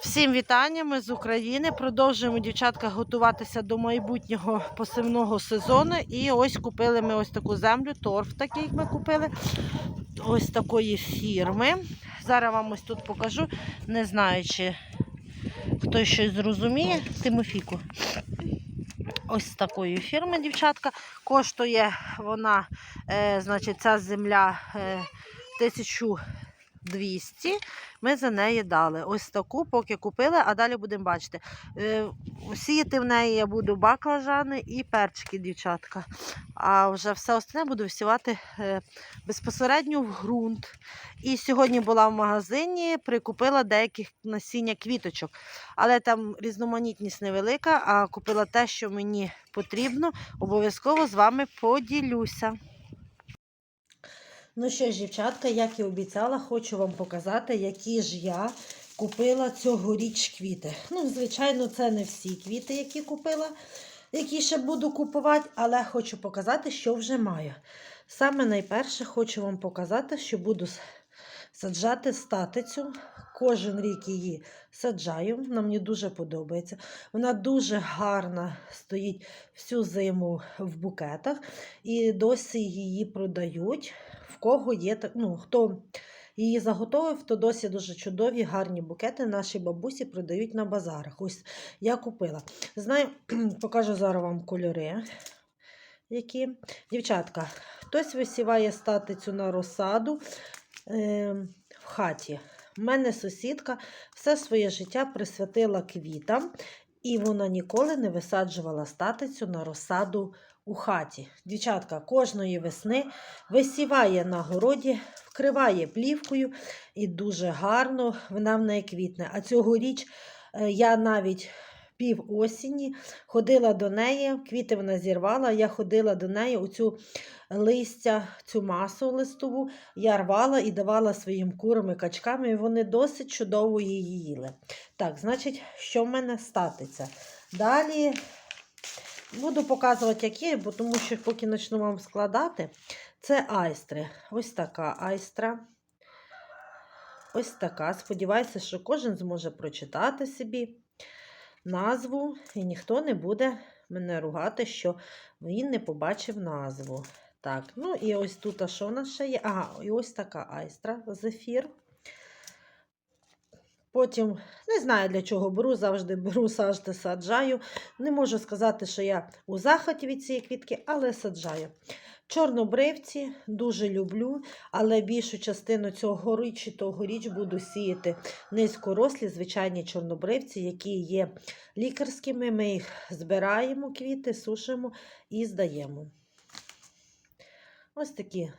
Всім вітання, ми з України. Продовжуємо дівчатка готуватися до майбутнього посівного сезону. І ось купили ми ось таку землю, торф такий ми купили. Ось такої фірми. Зараз вам ось тут покажу. Не знаю, чи хтось щось зрозуміє. Тимофіку. Ось такої фірми, дівчатка. Коштує вона, е, значить, ця земля е, 1200. Ми за неї дали. Ось таку, поки купили, а далі будемо бачити. Е, сіяти в неї я буду баклажани і перчики, дівчатка. А вже все остальне буду всівати е, безпосередньо в ґрунт. І сьогодні була в магазині, прикупила деяких насіння квіточок. Але там різноманітність невелика, а купила те, що мені потрібно. Обов'язково з вами поділюся. Ну що ж, дівчатка, як і обіцяла, хочу вам показати, які ж я купила цьогоріч квіти. Ну, звичайно, це не всі квіти, які купила, які ще буду купувати, але хочу показати, що вже маю. Саме найперше хочу вам показати, що буду саджати статицю. Кожен рік її саджаю. Вона мені дуже подобається. Вона дуже гарна стоїть всю зиму в букетах і досі її продають. В кого є ну, хто її заготовив, то досі дуже чудові, гарні букети наші бабусі продають на базарах. Ось я купила. Знаю, покажу зараз вам кольори. Які. Дівчатка, хтось висіває статицю на розсаду е, в хаті. У мене сусідка все своє життя присвятила квітам, і вона ніколи не висаджувала статицю на розсаду у хаті. Дівчатка кожної весни висіває на городі, вкриває плівкою і дуже гарно вона в неї квітне. А цьогоріч е, я навіть пів осені ходила до неї, квіти вона зірвала, я ходила до неї оцю листя, цю масу листову, я рвала і давала своїм курам і качкам, і вони досить чудово її їли. Так, значить, що в мене статиться? Далі буду показувати, які, бо тому що поки почну вам складати, це айстри. Ось така айстра. Ось така. Сподіваюся, що кожен зможе прочитати собі назву, і ніхто не буде мене ругати, що він не побачив назву. Так, ну і ось тут, а що в нас ще є? Ага, і ось така айстра зефір. Потім, не знаю для чого беру, завжди беру, завжди саджаю. Не можу сказати, що я у захваті від цієї квітки, але саджаю. Чорнобривці дуже люблю, але більшу частину цього річ і тогоріч буду сіяти низькорослі, звичайні чорнобривці, які є лікарськими. Ми їх збираємо, квіти, сушимо і здаємо. Ось такі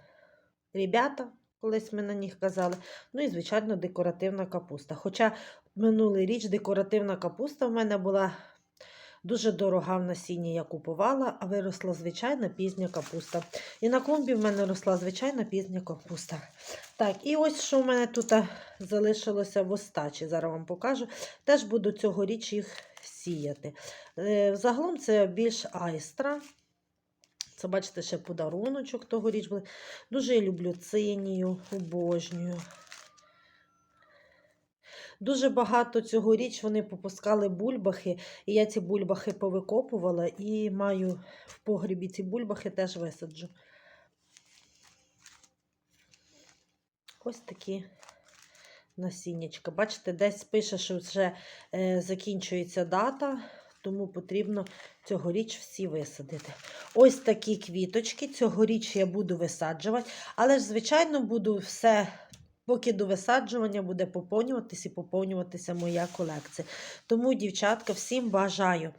ребята, колись ми на них казали. Ну і, звичайно, декоративна капуста. Хоча минулий річ декоративна капуста в мене була дуже дорога в насінні я купувала, а виросла звичайна пізня капуста. І на клумбі в мене росла звичайна пізня капуста. Так, і ось що в мене тут залишилося в остачі. Зараз вам покажу. Теж буду цьогоріч їх сіяти. Е, Загалом це більш айстра. Це, бачите, ще подаруночок тогоріч. Дуже я люблю цинію, обожнюю. Дуже багато цьогоріч вони попускали бульбахи, і я ці бульбахи повикопувала і маю в погрібі ці бульбахи теж висаджу. Ось такі насіннячка. Бачите, десь пише, що вже е, закінчується дата, тому потрібно цьогоріч всі висадити. Ось такі квіточки. Цьогоріч я буду висаджувати, але ж, звичайно, буду все. Поки до висаджування буде поповнюватися і поповнюватися моя колекція. Тому, дівчатка, всім бажаю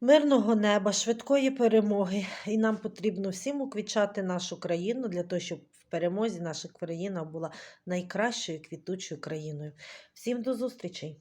мирного неба, швидкої перемоги. І нам потрібно всім уквічати нашу країну для того, щоб в перемозі наша країна була найкращою квітучою країною. Всім до зустрічей!